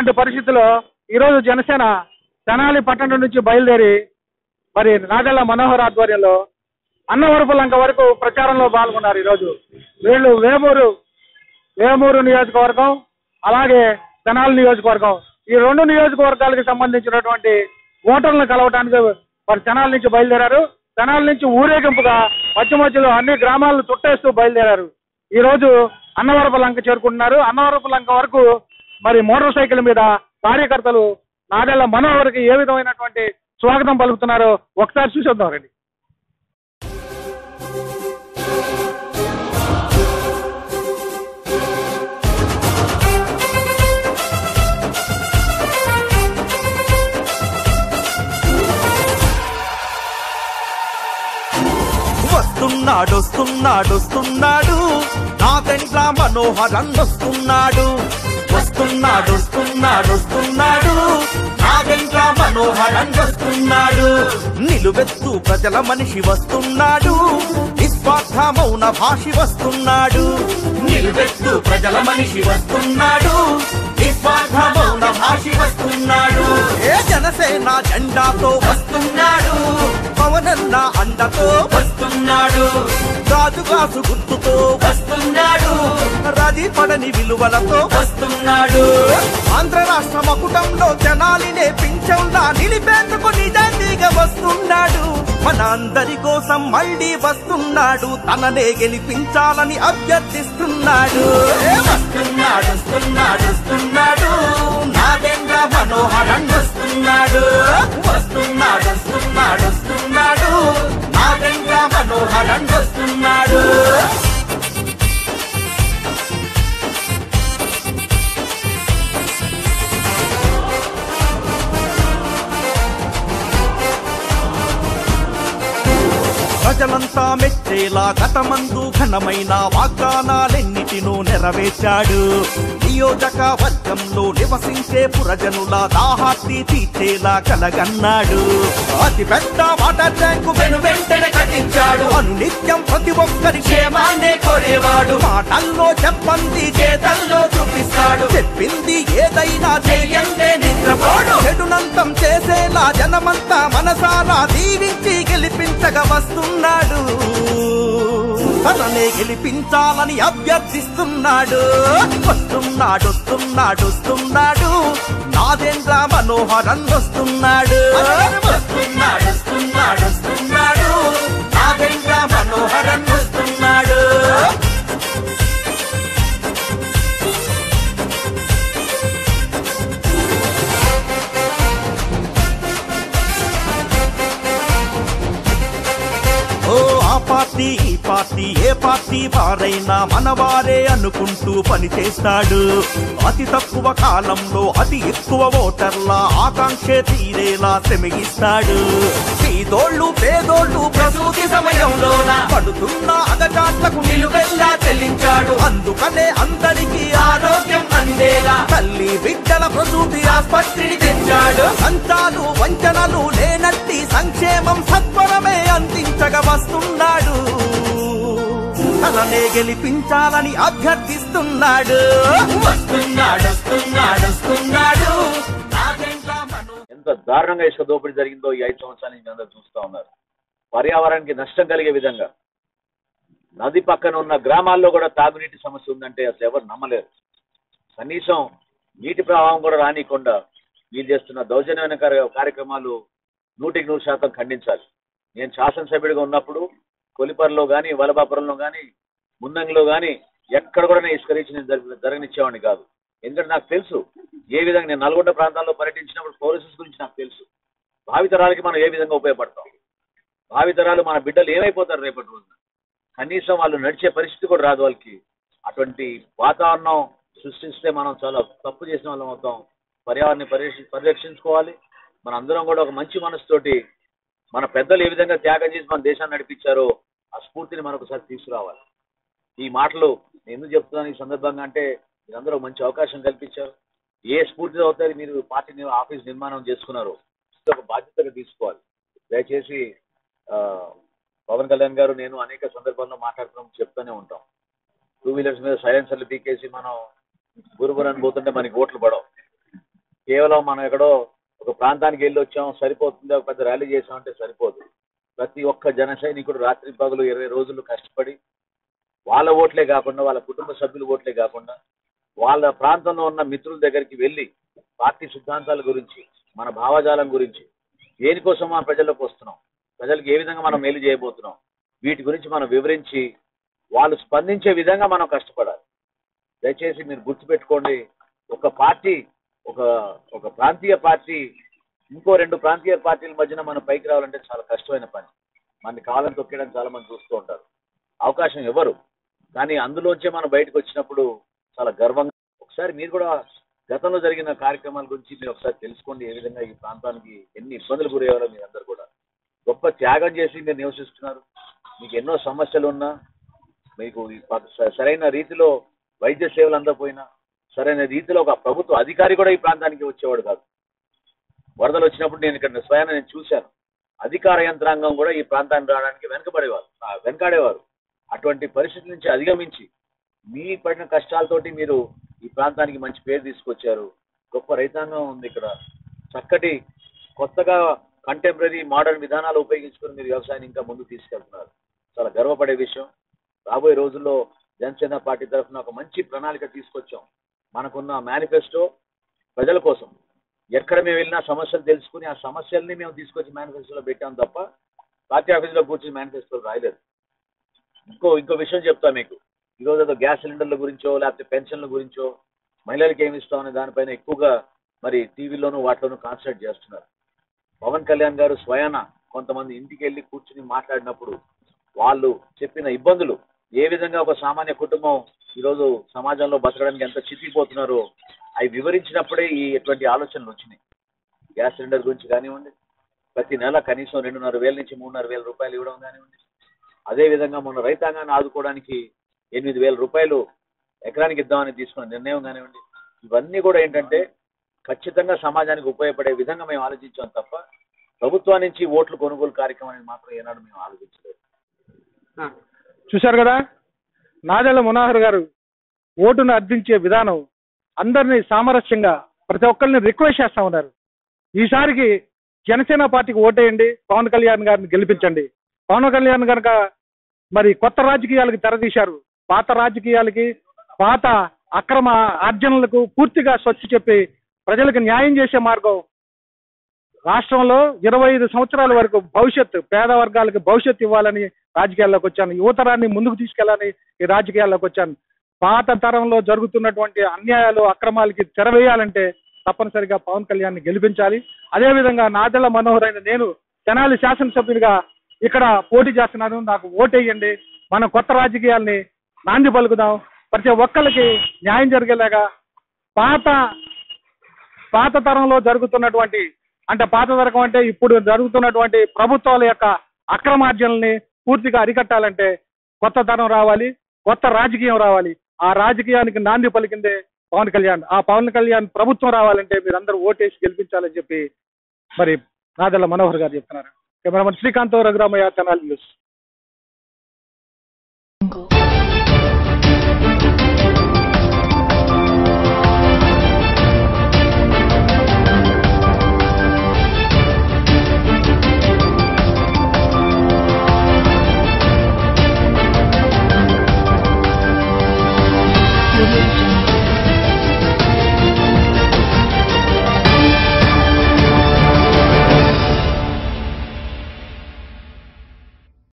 అలాంటి పరిస్థితుల్లో ఈరోజు జనసేన తెనాలి పట్టణం నుంచి బయలుదేరి మరి నాగళ్ళ మనోహర్ ఆధ్వర్యంలో అన్నవరపు లంక వరకు ప్రచారంలో పాల్గొన్నారు ఈరోజు. వీళ్ళు వేమూరు వేమూరు నియోజకవర్గం అలాగే తెనాలి నియోజకవర్గం. ఈ రెండు నియోజకవర్గాలకు సంబంధించినటువంటి ఓటర్లను కలవడానికి మరి తెనాలి నుంచి బయలుదేరారు. తెనాలి నుంచి ఊరేగింపుగా మధ్య మధ్యలో అన్ని గ్రామాలను చుట్టేస్తూ బయలుదేరారు. ఈరోజు అన్నవరపు లంక చేరుకుంటున్నారు. అన్నవరపు లంక వరకు మరి మోటార్ సైకిల్ మీద కార్యకర్తలు నాగళ్ళ మనోహర్కి ఏ విధమైనటువంటి స్వాగతం పలుకుతున్నారో ఒకసారి చూసేద్దాం రండి. వస్తున్నాడు వస్తున్నాడు వస్తున్నాడు. నా వెంట్ల మనోహరన్ వస్తున్నాడు వస్తున్నాడు వస్తున్నాడు వస్తున్నాడు. నా వెంట్ల మనోహరన్ వస్తున్నాడు. నిలువెత్తు ప్రజల మనిషి వస్తున్నాడు. నిస్వార్థ మౌన భాషి వస్తున్నాడు. నిలువెత్తు ప్రజల మనిషి వస్తున్నాడు. నిస్వార్థ మౌన భాషి వస్తున్నాడు. ఏ జనసేన జెండాతో వస్తున్నాడు. పవనన్న అండతో వస్తున్నాడు. రాజుగాసు గాజు గుర్తుతో వస్తున్నాడు రది పడని విలువలతో వస్తున్నాడు. ఆంధ్ర రాష్ట్ర మకుటంలో జనాలినే పింఛంలా నిలిపేందుకు నిజాయితీగా వస్తున్నాడు. మన అందరి కోసం మళ్ళీ వస్తున్నాడు. తననే గెలిపించాలని అభ్యర్థిస్తున్నాడు. వస్తున్నాడు వస్తున్నాడు వస్తున్నాడు. మనోహరన్ వస్తున్నాడు. వస్తున్నాడు వస్తున్నాడు వస్తున్నాడు. మనోహరన్ వస్తున్నాడు. ప్రజలంతా కథమందు గతమందు ఘనమైన వాగ్దానాలెన్నిటినూ నెరవేర్చాడు. నియోజకవర్గంలో నివసించే పురజనుల దాహార్తి తీర్చేలా కలగన్నాడు. అతి పెద్ద వాటర్ ట్యాంకు వెను వెంటనే కట్టించాడు. అనునిత్యం ప్రతి ఒక్కరి క్షేమాన్నే కోరేవాడు. మాటల్లో చెప్పంది చేతల్లో చూపిస్తాడు. చెప్పింది ఏదైనా చెయ్యందే నిద్రపోడు. జనమంతా మనసారా దీవించి గెలిపించగా వస్తున్నాడు. తననే గెలిపించాలని అభ్యర్థిస్తున్నాడు. వస్తున్నాడు వస్తున్నాడు వస్తున్నాడు. నాదేంద్ర మనోహరన్ వస్తున్నాడు. వస్తున్నాడు వస్తున్నాడు. పార్టీ ఈ పార్టీ ఏ పార్టీ వారైనా మనవారే అనుకుంటూ పనిచేస్తాడు అతి తక్కువ కాలంలో అతి ఎక్కువ ఓటర్ల ఆకాంక్ష తీరేలా శ్రమిస్తాడు పేదోళ్ళు పేదోళ్ళు ప్రసూతి సమయంలోన? పడుతున్న అగచాట్లకు నిలువెల్లా చెల్లించాడు. అందుకనే అందరికీ ఆరో అందేలా తల్లి బిడ్డల ప్రసూతి ఆస్పత్రిని తెచ్చాడు. అంతాలు వంచనలు లేనట్టి సంక్షేమం సత్వరమే అందించగా వస్తున్నాడు. తననే గెలిపించాలని అభ్యర్థిస్తున్నాడు. వస్తున్నాడు వస్తున్నాడు వస్తున్నాడు. ఎంత దారుణంగా ఇసుక దోపిడీ జరిగిందో ఈ ఐదు సంవత్సరాల నుంచి అందరూ చూస్తూ ఉన్నారు. పర్యావరణానికి నష్టం కలిగే విధంగా నది పక్కన ఉన్న గ్రామాల్లో కూడా తాగునీటి సమస్య ఉందంటే అసలు ఎవరు నమ్మలేరు. కనీసం నీటి ప్రవాహం కూడా రానికుండా మీరు చేస్తున్న దౌర్జన్యమైన కార్యక్రమాలు నూటికి నూరు శాతం ఖండించాలి. నేను శాసనసభ్యుడిగా ఉన్నప్పుడు కొలిపర్లో కానీ వలబాపురంలో కానీ ముందంగిలో కానీ ఎక్కడ కూడా నేను ఇసుక నేను జరగనిచ్చేవాడిని కాదు. ఎందుకంటే నాకు తెలుసు ఏ విధంగా నేను నల్గొండ ప్రాంతాల్లో పర్యటించినప్పుడు పోలీసెస్ గురించి నాకు తెలుసు. భావితరాలకి మనం ఏ విధంగా ఉపయోగపడతాం? భావితరాలు మన బిడ్డలు ఏమైపోతారు రేపటి రోజున? కనీసం వాళ్ళు నడిచే పరిస్థితి కూడా రాదు వాళ్ళకి. అటువంటి వాతావరణం సృష్టిస్తే మనం చాలా తప్పు చేసిన వాళ్ళం అవుతాం. పర్యావరణాన్ని పరిరక్షి పరిరక్షించుకోవాలి. మన అందరం కూడా ఒక మంచి మనసుతోటి మన పెద్దలు ఏ విధంగా త్యాగం చేసి మన దేశాన్ని నడిపించారో ఆ స్ఫూర్తిని మనకు ఒకసారి తీసుకురావాలి. ఈ మాటలు నేను ఎందుకు చెప్తున్నాను ఈ సందర్భంగా అంటే మీరందరూ మంచి అవకాశం కల్పించారు. ఏ స్ఫూర్తితో అవుతారు మీరు పార్టీ ఆఫీస్ నిర్మాణం చేసుకున్నారు ఒక బాధ్యతగా తీసుకోవాలి. దయచేసి పవన్ కళ్యాణ్ గారు నేను అనేక సందర్భాల్లో మాట్లాడుతున్నాం చెప్తూనే ఉంటాం. టూ వీలర్స్ మీద సైలెన్సర్లు పీకేసి మనం గురుబురని పోతుంటే మనకి ఓట్లు పడవు. కేవలం మనం ఎక్కడో ఒక ప్రాంతానికి వెళ్ళి వచ్చాం సరిపోతుంది? ఒక పెద్ద ర్యాలీ చేసామంటే సరిపోదు. ప్రతి ఒక్క జన సైనికుడు రాత్రి పగులు ఇరవై రోజులు కష్టపడి వాళ్ళ ఓట్లే కాకుండా వాళ్ళ కుటుంబ సభ్యుల ఓట్లే కాకుండా వాళ్ళ ప్రాంతంలో ఉన్న మిత్రుల దగ్గరికి వెళ్ళి పార్టీ సిద్ధాంతాల గురించి మన భావజాలం గురించి దేనికోసం మన ప్రజల్లోకి వస్తున్నాం? ప్రజలకు ఏ విధంగా మనం మేలు చేయబోతున్నాం? వీటి గురించి మనం వివరించి వాళ్ళు స్పందించే విధంగా మనం కష్టపడాలి. దయచేసి మీరు గుర్తుపెట్టుకోండి ఒక పార్టీ ఒక ఒక ప్రాంతీయ పార్టీ ఇంకో రెండు ప్రాంతీయ పార్టీల మధ్యన మనం పైకి రావాలంటే చాలా కష్టమైన పని. మనకి కాలం తొక్కేయడానికి చాలా మంది చూస్తూ ఉంటారు. అవకాశం ఎవరు? కానీ అందులోంచే మనం బయటకు వచ్చినప్పుడు చాలా గర్వంగా ఒకసారి మీరు కూడా గతంలో జరిగిన కార్యక్రమాల గురించి మీరు ఒకసారి తెలుసుకోండి ఏ విధంగా ఈ ప్రాంతానికి ఎన్ని ఇబ్బందులు గురయ్యారో మీరందరూ కూడా. గొప్ప త్యాగం చేసి మీరు నివసిస్తున్నారు. మీకు ఎన్నో సమస్యలు ఉన్నా మీకు ఈ సరైన రీతిలో వైద్య సేవలు అందకపోయినా సరైన రీతిలో ఒక ప్రభుత్వ అధికారి కూడా ఈ ప్రాంతానికి వచ్చేవాడు కాదు. వరదలు వచ్చినప్పుడు నేను ఇక్కడ స్వయాన నేను చూశాను. అధికార యంత్రాంగం కూడా ఈ ప్రాంతానికి రావడానికి వెనకబడేవారు. వెనకాడేవారు. అటువంటి పరిస్థితుల నుంచి అధిగమించి మీ పడిన కష్టాలతోటి మీరు ఈ ప్రాంతానికి మంచి పేరు తీసుకొచ్చారు. గొప్ప రైతాంగం ఉంది ఇక్కడ. చక్కటి కొత్తగా కంటెంపరీ మోడర్న్ విధానాలు ఉపయోగించుకొని మీరు వ్యవసాయాన్ని ఇంకా ముందుకు తీసుకెళ్తున్నారు. చాలా గర్వపడే విషయం. రాబోయే రోజుల్లో జనసేన పార్టీ తరఫున ఒక మంచి ప్రణాళిక తీసుకొచ్చాం. మనకున్న మేనిఫెస్టో ప్రజల కోసం. ఎక్కడ మేము వెళ్ళినా సమస్యలు తెలుసుకుని ఆ సమస్యల్ని మేము తీసుకొచ్చి మేనిఫెస్టోలో పెట్టాం తప్ప పార్టీ ఆఫీసులో కూర్చొని మేనిఫెస్టోలు రాయలేదు. ఇంకో ఇంకో విషయం చెప్తా మీకు. ఈరోజు ఏదో గ్యాస్ సిలిండర్ల గురించో లేకపోతే పెన్షన్ల గురించో మహిళలకు ఏమి ఇస్తాం అనే దానిపైన ఎక్కువగా మరి టీవీలోనూ వాటిలోనూ కాన్సన్ట్రేట్ చేస్తున్నారు. పవన్ కళ్యాణ్ గారు స్వయాన కొంతమంది ఇంటికి వెళ్ళి కూర్చుని మాట్లాడినప్పుడు వాళ్ళు చెప్పిన ఇబ్బందులు ఏ విధంగా ఒక సామాన్య కుటుంబం ఈరోజు సమాజంలో బతకడానికి ఎంత చితికిపోతున్నారో అవి వివరించినప్పుడే ఈ ఇటువంటి ఆలోచనలు వచ్చినాయి. గ్యాస్ సిలిండర్ గురించి కానివ్వండి ప్రతి నెల కనీసం రెండున్నర వేల నుంచి మూడున్నర వేల రూపాయలు ఇవ్వడం కానివ్వండి. అదే విధంగా మొన్న రైతాంగాన్ని ఆదుకోవడానికి ఎనిమిది వేల రూపాయలు ఎకరానికి ఇద్దామని తీసుకున్న నిర్ణయం కానివ్వండి ఇవన్నీ కూడా ఏంటంటే ఖచ్చితంగా సమాజానికి ఉపయోగపడే విధంగా మేము ఆలోచించాం తప్ప ప్రభుత్వం నుంచి ఓట్లు కొనుగోలు కార్యక్రమం మాత్రం ఏనాడు మేము ఆలోచించలేదు. చూశారు కదా? నాదెళ్ళ మనోహర్ గారు ఓటును అర్థించే విధానం అందరినీ సామరస్యంగా ప్రతి ఒక్కరిని రిక్వెస్ట్ చేస్తా ఉన్నారు. ఈసారికి జనసేన పార్టీకి ఓటేయండి పవన్ కళ్యాణ్ గారిని గెలిపించండి. పవన్ కళ్యాణ్ కనుక మరి కొత్త రాజకీయాలకు తెరదీశారు పాత రాజకీయాలకి పాత అక్రమ ఆర్జనలకు పూర్తిగా స్వచ్ఛ చెప్పి ప్రజలకు న్యాయం చేసే మార్గం రాష్ట్రంలో ఇరవై ఐదు సంవత్సరాల వరకు భవిష్యత్తు పేద వర్గాలకు భవిష్యత్తు ఇవ్వాలని రాజకీయాల్లోకి వచ్చాను. యువతరాన్ని ముందుకు తీసుకెళ్ళాలని ఈ రాజకీయాల్లోకి వచ్చాను. పాత తరంలో జరుగుతున్నటువంటి అన్యాయాలు అక్రమాలకి తెరవేయాలంటే తప్పనిసరిగా పవన్ కళ్యాణ్ గెలిపించాలి. అదేవిధంగా నాదెళ్ళ మనోహర్ అయిన నేను తెనాలి శాసనసభ్యునిగా ఇక్కడ పోటీ చేస్తున్నాను. నాకు ఓటేయండి. మన కొత్త రాజకీయాల్ని నాంది పలుకుదాం. ప్రతి ఒక్కరికి న్యాయం జరిగేలాగా పాత పాత తరంలో జరుగుతున్నటువంటి అంటే పాత అంటే ఇప్పుడు జరుగుతున్నటువంటి ప్రభుత్వాల యొక్క అక్రమార్జనల్ని పూర్తిగా అరికట్టాలంటే కొత్త తరం రావాలి కొత్త రాజకీయం రావాలి. ఆ రాజకీయానికి నాంది పలికిందే పవన్ కళ్యాణ్. ఆ పవన్ కళ్యాణ్ ప్రభుత్వం రావాలంటే మీరందరూ ఓటేసి గెలిపించాలని చెప్పి మరి నాదెల్ల మనోహర్ గారు చెప్తున్నారు. Cameraman Srikanth Raghuramaiah Tenali news.